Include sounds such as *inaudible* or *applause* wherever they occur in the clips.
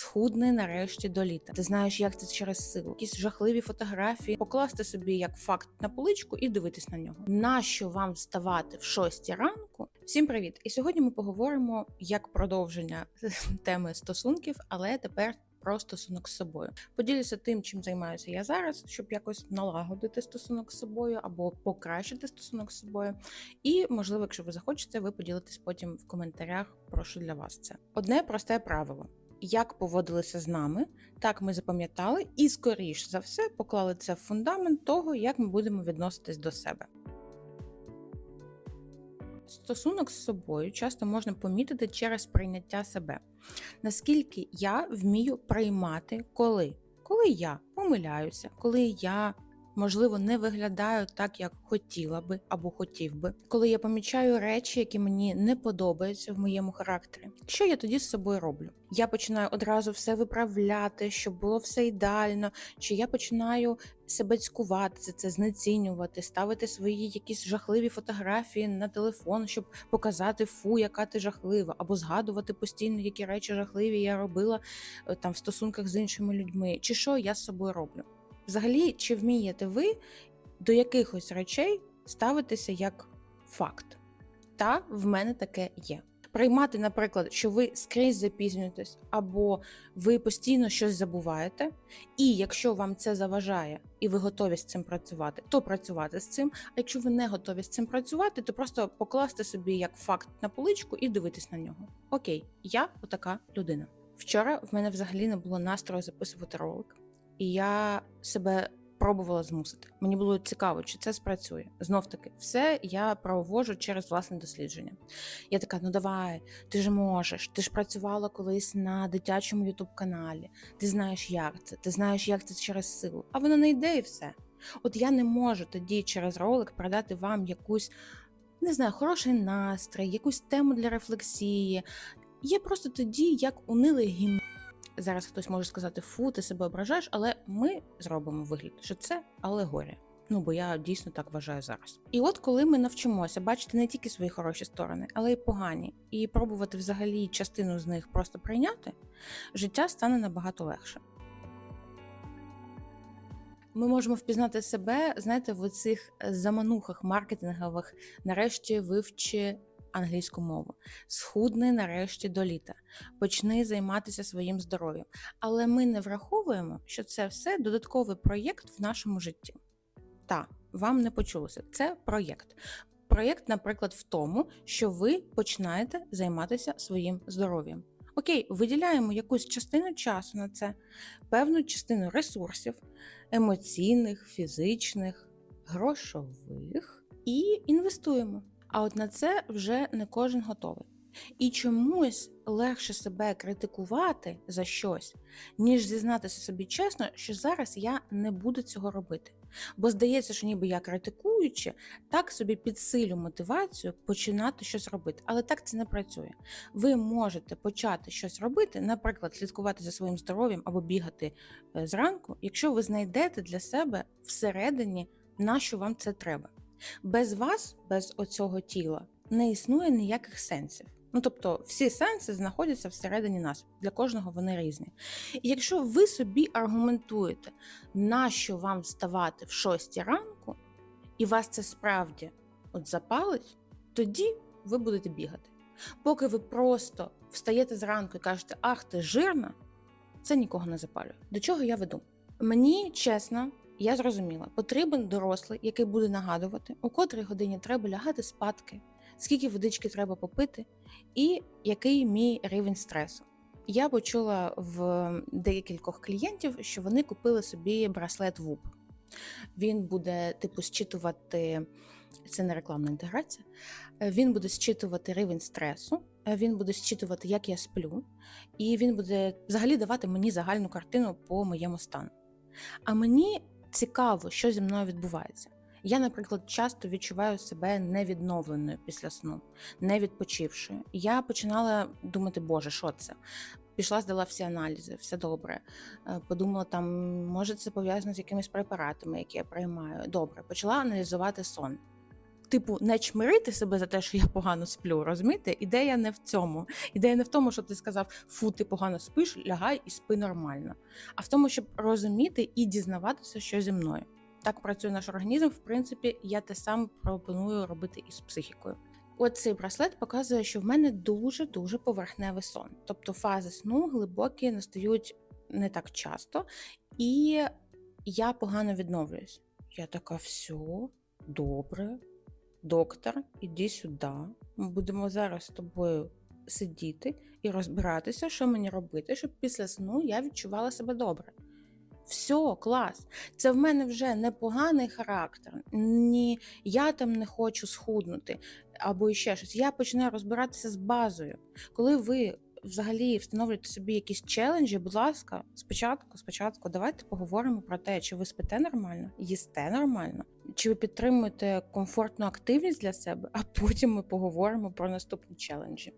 Схудни нарешті до літа. Ти знаєш, як це через силу. Якісь жахливі фотографії, покласти собі як факт на поличку і дивитись на нього. Нащо вам вставати в 6 ранку? Всім привіт! І сьогодні ми поговоримо як продовження *laughs* теми стосунків, але тепер. Про стосунок з собою поділюся тим, чим займаюся я зараз, щоб якось налагодити стосунок з собою або покращити стосунок з собою. І, можливо, якщо ви захочете, ви поділитесь потім в коментарях, про що для вас це. Одне просте правило: як поводилися з нами, так ми запам'ятали, і скоріш за все поклали це в фундамент того, як ми будемо відноситись до себе. Стосунок з собою часто можна помітити через прийняття себе. Наскільки я вмію приймати коли? Коли я помиляюся, коли я можливо, не виглядаю так, як хотіла би або хотів би, коли я помічаю речі, які мені не подобаються в моєму характері. Що я тоді з собою роблю? Я починаю одразу все виправляти, щоб було все ідеально, чи я починаю себе цькувати це, знецінювати, ставити свої якісь жахливі фотографії на телефон, щоб показати фу, яка ти жахлива, або згадувати постійно, які речі жахливі я робила е, там в стосунках з іншими людьми, чи що я з собою роблю. Взагалі, чи вмієте ви до якихось речей ставитися як факт? Та в мене таке є. Приймати, наприклад, що ви скрізь запізнюєтесь, або ви постійно щось забуваєте, і якщо вам це заважає і ви готові з цим працювати, то працювати з цим. А якщо ви не готові з цим працювати, то просто покласти собі як факт на поличку і дивитись на нього. Окей, я отака людина. Вчора в мене взагалі не було настрою записувати ролик і я себе пробувала змусити. Мені було цікаво, чи це спрацює. Знов таки, все я провожу через власне дослідження. Я така: ну давай, ти ж можеш, ти ж працювала колись на дитячому ютуб-каналі, ти знаєш, як це, ти знаєш, як це через силу, а воно не йде і все. От я не можу тоді через ролик передати вам якусь. Не знаю, хороший настрій, якусь тему для рефлексії. Є просто тоді, як унилий гімн. Зараз хтось може сказати, фу, ти себе ображаєш, але ми зробимо вигляд, що це алегорія. Ну, бо я дійсно так вважаю зараз. І от коли ми навчимося бачити не тільки свої хороші сторони, але й погані, і пробувати взагалі частину з них просто прийняти, життя стане набагато легше. Ми можемо впізнати себе, знаєте, в цих заманухах маркетингових, нарешті вивчи англійську мову. Схудни нарешті до літа, почни займатися своїм здоров'ям. Але ми не враховуємо, що це все додатковий проєкт в нашому житті. Та, вам не почулося, це проєкт. Проєкт, наприклад, в тому, що ви починаєте займатися своїм здоров'ям. Окей, виділяємо якусь частину часу на це, певну частину ресурсів, емоційних, фізичних, грошових і інвестуємо. А от на це вже не кожен готовий. І чомусь легше себе критикувати за щось, ніж зізнатися собі чесно, що зараз я не буду цього робити. Бо здається, що ніби я критикуючи, так собі підсилю мотивацію починати щось робити. Але так це не працює. Ви можете почати щось робити, наприклад, слідкувати за своїм здоров'ям або бігати е, зранку, якщо ви знайдете для себе всередині, на що вам це треба. Без вас, без оцього тіла, не існує ніяких сенсів. Ну, тобто, всі сенси знаходяться всередині нас, для кожного вони різні. І якщо ви собі аргументуєте, нащо вам вставати в 6 ранку, і вас це справді от запалить, тоді ви будете бігати. Поки ви просто встаєте зранку і кажете, ах, ти жирна, це нікого не запалює. До чого я веду? Мені чесно, я зрозуміла, потрібен дорослий, який буде нагадувати, у котрій годині треба лягати спадки, скільки водички треба попити, і який мій рівень стресу. Я почула в декількох клієнтів, що вони купили собі браслет ВУП. Він буде, типу, зчитувати, це не рекламна інтеграція, він буде зчитувати рівень стресу, він буде зчитувати, як я сплю, і він буде взагалі давати мені загальну картину по моєму стану. А мені цікаво, що зі мною відбувається. Я, наприклад, часто відчуваю себе невідновленою після сну, не відпочившою. Я починала думати, Боже, що це? Пішла, здала всі аналізи, все добре. Е, подумала, там, може, це пов'язано з якимись препаратами, які я приймаю. Добре, почала аналізувати сон. Типу, не чмирити себе за те, що я погано сплю. Розумієте? Ідея не в цьому. Ідея не в тому, щоб ти сказав, фу, ти погано спиш, лягай і спи нормально. А в тому, щоб розуміти і дізнаватися, що зі мною. Так працює наш організм. В принципі, я те саме пропоную робити із психікою. От цей браслет показує, що в мене дуже дуже поверхневий сон. Тобто фази сну глибокі настають не так часто, і я погано відновлююсь. Я така, все, добре, доктор, іди сюди. Ми будемо зараз з тобою сидіти і розбиратися, що мені робити, щоб після сну я відчувала себе добре. Все, клас. Це в мене вже непоганий характер. Ні, я там не хочу схуднути або ще щось. Я починаю розбиратися з базою. Коли ви взагалі встановлюєте собі якісь челенджі, будь ласка, спочатку, спочатку, давайте поговоримо про те, чи ви спите нормально, їсте нормально, чи ви підтримуєте комфортну активність для себе, а потім ми поговоримо про наступні челенджі.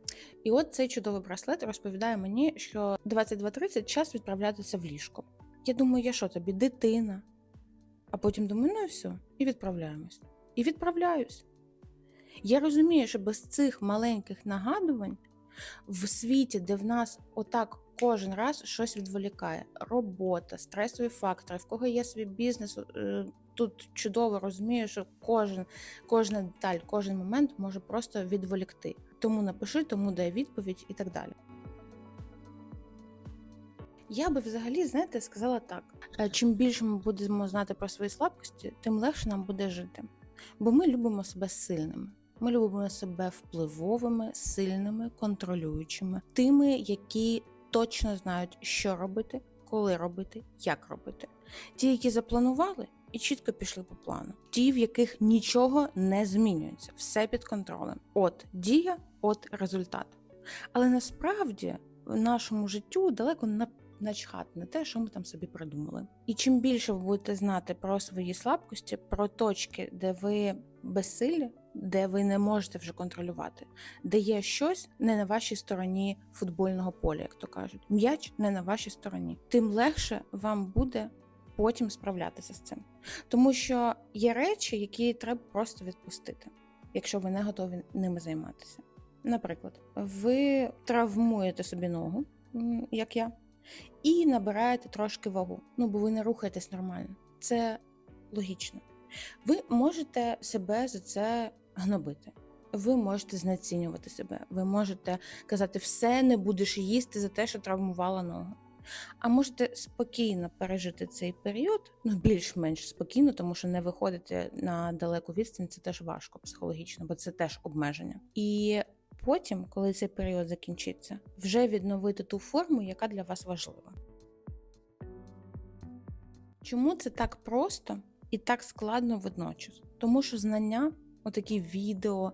І от цей чудовий браслет розповідає мені, що 22.30 час відправлятися в ліжко. Я думаю, я що тобі, дитина? А потім думаю, ну і все, і відправляємось. І відправляюсь. Я розумію, що без цих маленьких нагадувань в світі, де в нас отак кожен раз щось відволікає: робота, стресові фактори, в кого є свій бізнес. Тут чудово розумію, що кожен, кожна деталь, кожен момент може просто відволікти. Тому напиши, тому дай відповідь і так далі. Я би взагалі, знаєте, сказала так: е, чим більше ми будемо знати про свої слабкості, тим легше нам буде жити. Бо ми любимо себе сильними. Ми любимо себе впливовими, сильними, контролюючими, тими, які точно знають, що робити, коли робити, як робити. Ті, які запланували і чітко пішли по плану, ті, в яких нічого не змінюється, все під контролем. От дія, от результат. Але насправді в нашому життю далеко не начхати на те, що ми там собі придумали. І чим більше ви будете знати про свої слабкості, про точки, де ви безсилі, де ви не можете вже контролювати, де є щось не на вашій стороні футбольного поля, як то кажуть, м'яч не на вашій стороні, тим легше вам буде потім справлятися з цим. Тому що є речі, які треба просто відпустити, якщо ви не готові ними займатися. Наприклад, ви травмуєте собі ногу, як я, і набираєте трошки вагу. Ну, бо ви не рухаєтесь нормально. Це логічно. Ви можете себе за це гнобити. Ви можете знецінювати себе. Ви можете казати, все не будеш їсти за те, що травмувала ногу. А можете спокійно пережити цей період, ну більш-менш спокійно, тому що не виходити на далеку відстань, це теж важко психологічно, бо це теж обмеження. І потім, коли цей період закінчиться, вже відновити ту форму, яка для вас важлива. Чому це так просто і так складно водночас? Тому що знання, отакі відео,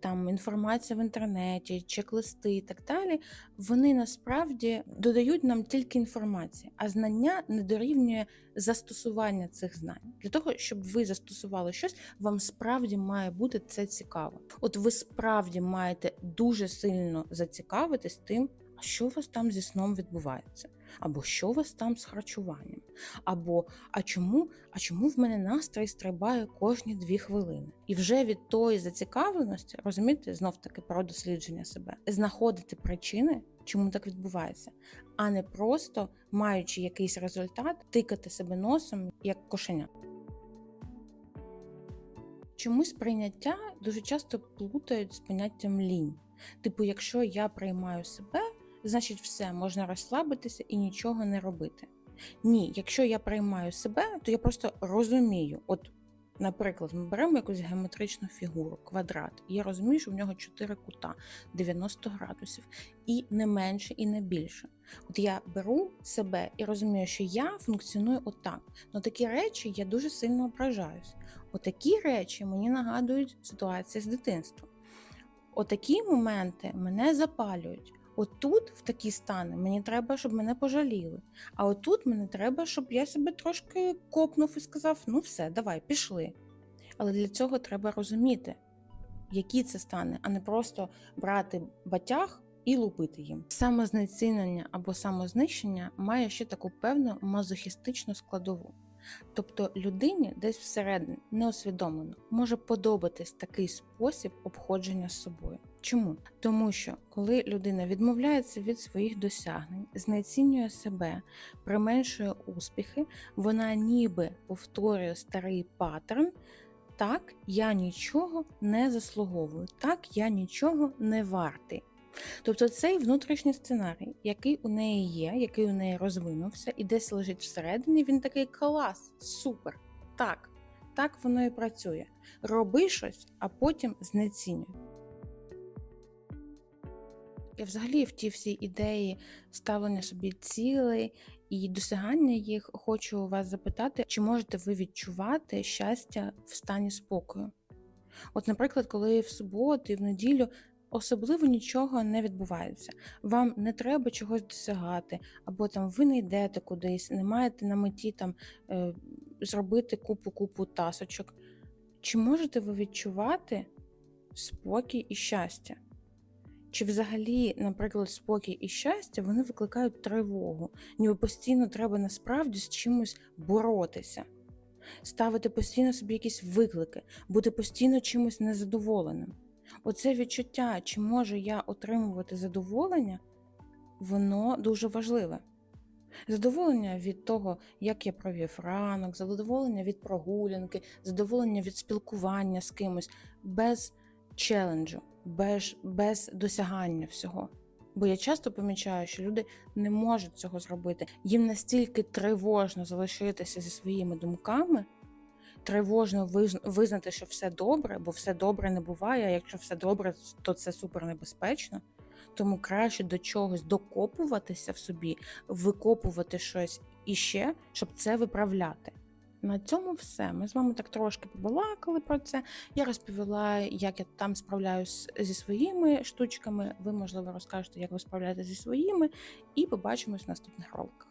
там інформація в інтернеті, чек-листи і так далі, вони насправді додають нам тільки інформації, а знання не дорівнює застосування цих знань. Для того, щоб ви застосували щось, вам справді має бути це цікаво. От ви справді маєте дуже сильно зацікавитись тим, а що у вас там зі сном відбувається, або що у вас там з харчуванням, або а чому, а чому в мене настрій стрибає кожні дві хвилини? І вже від тої зацікавленості, розумієте, знов таки про дослідження себе, знаходити причини, чому так відбувається, а не просто маючи якийсь результат, тикати себе носом як кошеня. Чомусь прийняття дуже часто плутають з поняттям лінь. Типу, якщо я приймаю себе, значить все, можна розслабитися і нічого не робити. Ні, якщо я приймаю себе, то я просто розумію. От, наприклад, ми беремо якусь геометричну фігуру, квадрат, і я розумію, що в нього 4 кута 90 градусів, і не менше, і не більше. От я беру себе і розумію, що я функціоную отак. Ну такі речі я дуже сильно ображаюсь. Отакі речі мені нагадують ситуації з дитинства. Отакі моменти мене запалюють. Отут, в такі стани, мені треба, щоб мене пожаліли. А отут мені треба, щоб я себе трошки копнув і сказав: ну все, давай, пішли. Але для цього треба розуміти, які це стани, а не просто брати батяг і лупити їм. Самознецінення або самознищення має ще таку певну мазохістичну складову. Тобто людині десь всередині неосвідомлено може подобатись такий спосіб обходження з собою. Чому? Тому що коли людина відмовляється від своїх досягнень, знецінює себе, применшує успіхи, вона ніби повторює старий паттерн. Так, я нічого не заслуговую, так я нічого не вартий. Тобто цей внутрішній сценарій, який у неї є, який у неї розвинувся і десь лежить всередині, він такий клас, супер. Так, так воно і працює. Роби щось, а потім знецінюй. І взагалі в ті всі ідеї ставлення собі цілей і досягання їх хочу вас запитати, чи можете ви відчувати щастя в стані спокою? От, наприклад, коли в суботу і в неділю особливо нічого не відбувається, вам не треба чогось досягати, або там ви не йдете кудись, не маєте на меті там е, зробити купу-купу тасочок. Чи можете ви відчувати спокій і щастя? Чи взагалі, наприклад, спокій і щастя вони викликають тривогу, ніби постійно треба насправді з чимось боротися, ставити постійно собі якісь виклики, бути постійно чимось незадоволеним. Оце відчуття, чи можу я отримувати задоволення, воно дуже важливе. Задоволення від того, як я провів ранок, задоволення від прогулянки, задоволення від спілкування з кимось без челенджу, без, без досягання всього. Бо я часто помічаю, що люди не можуть цього зробити. Їм настільки тривожно залишитися зі своїми думками, тривожно визнати, що все добре, бо все добре не буває. А якщо все добре, то це супер небезпечно. Тому краще до чогось докопуватися в собі, викопувати щось іще, щоб це виправляти. На цьому все. Ми з вами так трошки побалакали про це. Я розповіла, як я там справляюсь зі своїми штучками. Ви, можливо, розкажете, як ви справляєтеся зі своїми, і побачимось в наступних роликах.